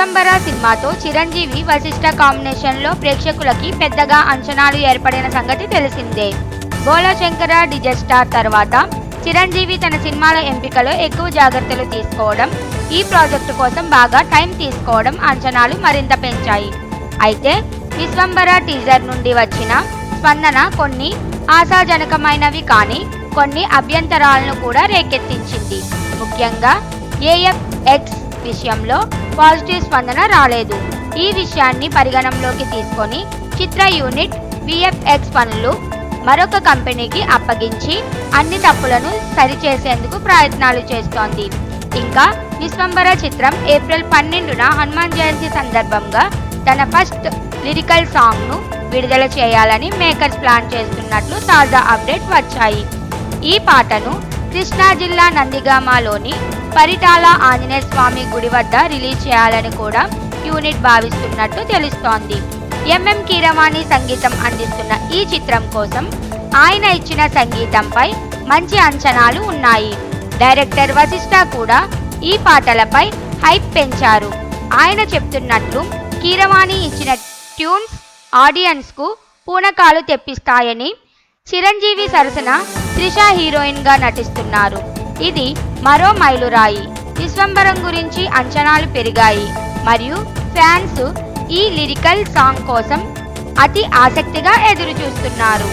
విశ్వంబర సినిమాతో చిరంజీవి వశిష్ట కాంబినేషన్లో ప్రేక్షకులకి పెద్దగా అంచనాలు ఏర్పడిన సంగతి తెలిసిందే. బోలశంకర డిజస్టార్ తర్వాత చిరంజీవి తన సినిమాల ఎంపికలో ఎక్కువ జాగ్రత్తలు తీసుకోవడం ఈ ప్రాజెక్టు కోసం బాగా టైం తీసుకోవడం అంచనాలు మరింత పెంచాయి. అయితే విశ్వంబర టీజర్ నుండి వచ్చిన స్పందన కొన్ని ఆశాజనకమైనవి కానీ కొన్ని అభ్యంతరాలను కూడా రేకెత్తించింది. ముఖ్యంగా ఏఎఫ్ఎక్స్ విషయంలో పాజిటివ్ స్పందన రాలేదు. ఈ విషయాన్ని పరిగణంలోకి తీసుకొని చిత్ర యూనిట్ విఎఫ్ఎక్స్ పనులు మరొక కంపెనీకి అప్పగించి అన్ని తప్పులను సరిచేసేందుకు ప్రయత్నాలు చేస్తోంది. ఇంకా విశ్వంబర చిత్రం ఏప్రిల్ పన్నెండున హనుమాన్ జయంతి సందర్భంగా తన ఫస్ట్ లిరికల్ సాంగ్ను విడుదల చేయాలని మేకర్స్ ప్లాన్ చేస్తున్నట్లు తాజా అప్డేట్ వచ్చాయి. ఈ పాటను కృష్ణా జిల్లా నందిగామలోని పరిటాల ఆంజనేయ స్వామి గుడి వద్ద రిలీజ్ చేయాలని కూడా యూనిట్ భావిస్తున్నట్టు తెలుస్తోంది. ఎంఎం కీరవాణి సంగీతం అందిస్తున్న ఈ చిత్రం కోసం ఆయన ఇచ్చిన సంగీతంపై మంచి అంచనాలు ఉన్నాయి. డైరెక్టర్ వశిష్ఠ కూడా ఈ పాటలపై హైప్ పెంచారు. ఆయన చెప్తున్నట్లు కీరవాణి ఇచ్చిన ట్యూన్స్ ఆడియన్స్కు పూనకాలు తెప్పిస్తాయని చిరంజీవి సరసన త్రిష హీరోయిన్గా నటిస్తున్నారు. ఇది మరో మైలురాయి. విశ్వంబరం గురించి అంచనాలు పెరిగాయి. మరియు ఫ్యాన్స్ ఈ లిరికల్ సాంగ్ కోసం అతి ఆసక్తిగా ఎదురు చూస్తున్నారు